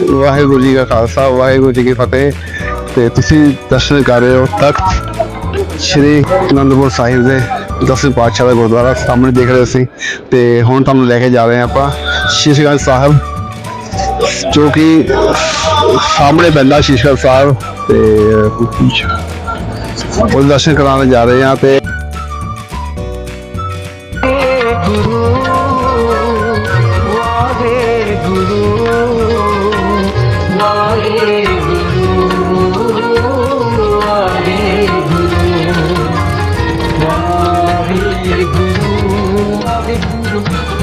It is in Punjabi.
ਵਾਹਿਗੁਰੂ ਜੀ ਕਾ ਖਾਲਸਾ, ਵਾਹਿਗੁਰੂ ਜੀ ਕੀ ਫਤਿਹ। ਤੇ ਤੁਸੀਂ ਦਰਸ਼ਨ ਕਰ ਰਹੇ ਹੋ ਤਖਤ ਸ੍ਰੀ ਅਨੰਦਪੁਰ ਸਾਹਿਬ ਦੇ ਦਸਵੇਂ ਪਾਤਸ਼ਾਹ ਦਾ ਗੁਰਦੁਆਰਾ, ਸਾਹਮਣੇ ਦੇਖ ਰਹੇ ਸੀ ਤੇ ਹੁਣ ਤੁਹਾਨੂੰ ਲੈ ਕੇ ਜਾ ਰਹੇ ਹਾਂ ਆਪਾਂ ਸ਼ੀਸ਼ਗੰਜ ਸਾਹਿਬ, ਜੋ ਕਿ ਸਾਹਮਣੇ ਪੈਂਦਾ ਸ਼ੀਸ਼ਗੰਜ ਸਾਹਿਬ। ਤੇ ਉਹ ਦਰਸ਼ਨ ਕਰਾਉਣ ਜਾ ਰਹੇ ਹਾਂ ਤੇ ਗੁਰੂ Thank you.